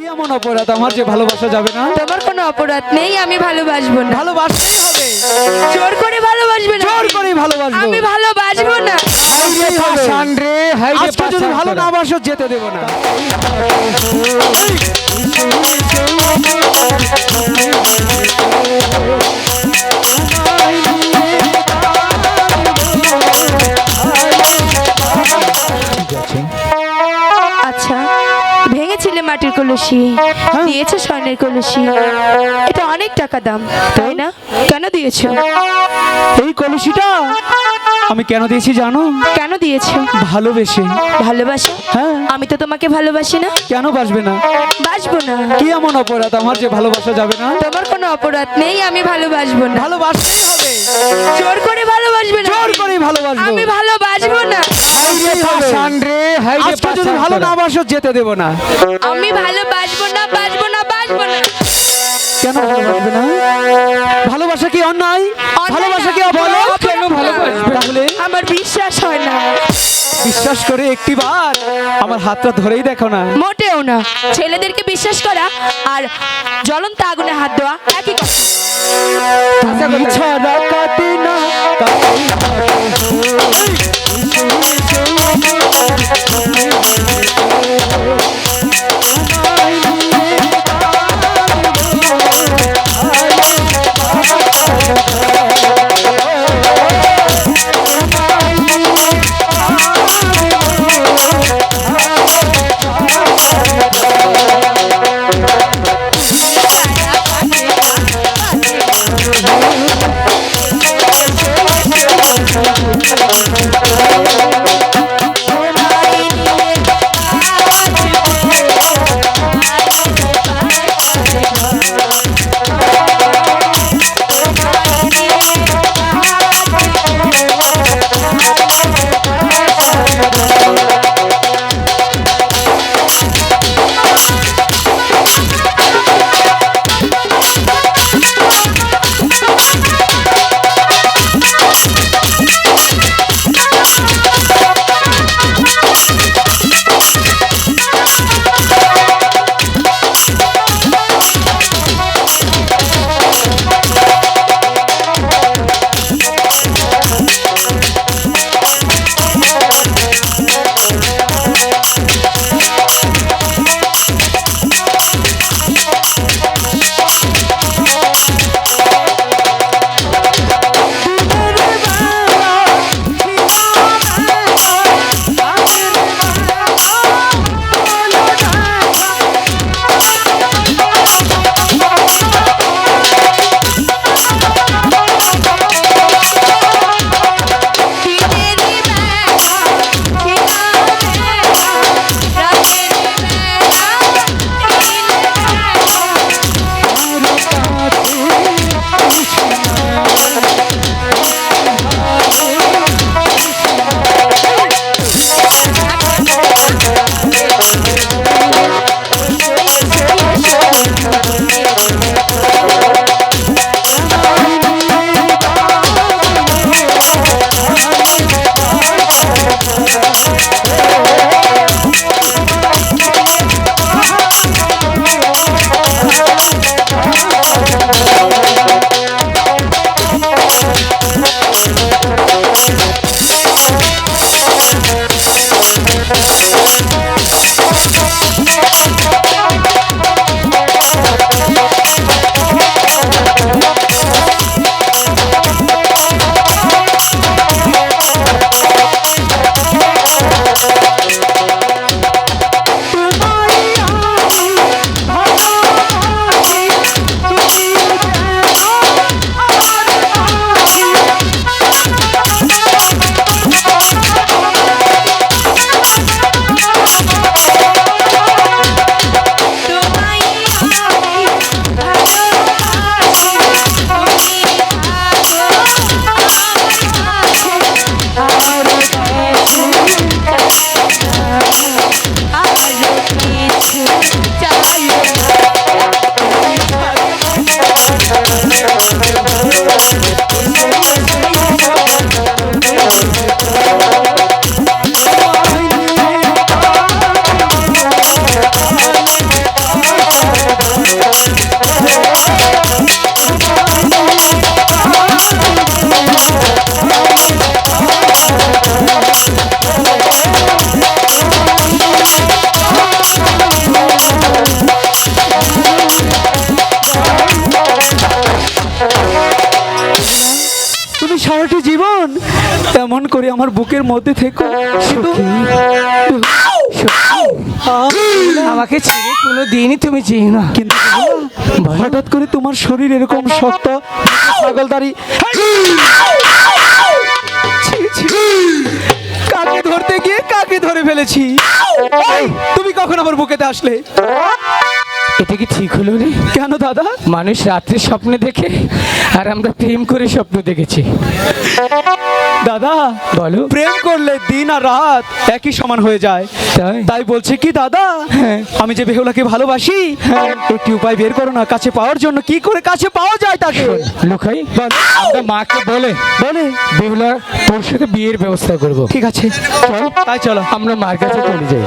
কি এমন অপরাধ? আমার যে ভালোবাসা যাবে না? তোমার কোনো অপরাধ নেই আমি ভালোবাসবো না। ভালোবাসতেই হবে। জোর করে ভালোবাসবে না। জোর করে ভালোবাসবো। আমি ভালোবাসবো না। রে, আজকে যদি ভালো না বাসো যেতে দেব না। আচ্ছা মাটির কলসি। দিয়েছ স্বর্ণের কলসি। এটা অনেক টাকা দাম তাই না? কেন দিয়েছ? এই কলসিটা আমি কেন দিয়েছি জানো? কেন দিয়েছ? ভালোবেসে। ভালোবাসো? হ্যাঁ। আমি তো তোমাকে ভালোবাসি না। কেন বাসবে না? বাসবো না। কি এমন অপরাধ? আমার যে ভালোবাসা যাবে না? তোমার কোনো অপরাধ নেই আমি ভালোবাসবো না। ভালোবাসতেই হবে জোর করে ভালোবাসবে না জোর করে ভালোবাসবো। আমি ভালোবাসবো না। আজকে যদি ভালো না বাসো যেতে দেব না। আমি ভালোবাসবো না বাসবো না বাসবো না। কেন ভালোবাসবে না? ভালোবাসা কি অন্যায়? ভালোবাসা কি না। অপরাধ বলো, কেন। ভালোবাসবে? তাহলে? আমার বিশ্বাস হয় না। বিশ্বাস করে একটি একটিবার। আমার হাতটা ধরেই দেখো না। মোটেও না। ছেলেদেরকে বিশ্বাস করা আর জ্বলন্ত আগুনে হাত দেওয়া একই কথা। ছাড়া কাটে না। করে আমার বুকের মধ্যে থেকো আমাকে ছেড়ে কোনো দিনই তুমি চেয়ে না। কিন্তু হঠাৎ করে তোমার শরীর এরকম শক্ত ছি, ছি। কাকে ধরতে গিয়ে কাকে ধরে ফেলেছি? তুমি কখন আমার বুকেতে আসলে? এটা কি ঠিক হলো রে? কেন দাদা? মানুষ রাত্রে স্বপ্নে দেখে আর আমরা প্রেম করে স্বপ্ন দেখেছি। দাদা বলো। প্রেম করলে দিন আর রাত একই সমান হয়ে যায়। তাই? বলছে কি দাদা আমি যে বেহুলাকে ভালোবাসি একটি উপায় বের করো না কাছে পাওয়ার জন্য কি করে কাছে পাওয়া যায় তাকে? লুকাই আমরা মাকে বলে বলে? বেহুলা তোর সাথে বিয়ের ব্যবস্থা করব। ঠিক আছে। চল। তাই চলো। আমরা মার কাছে চলে যাই।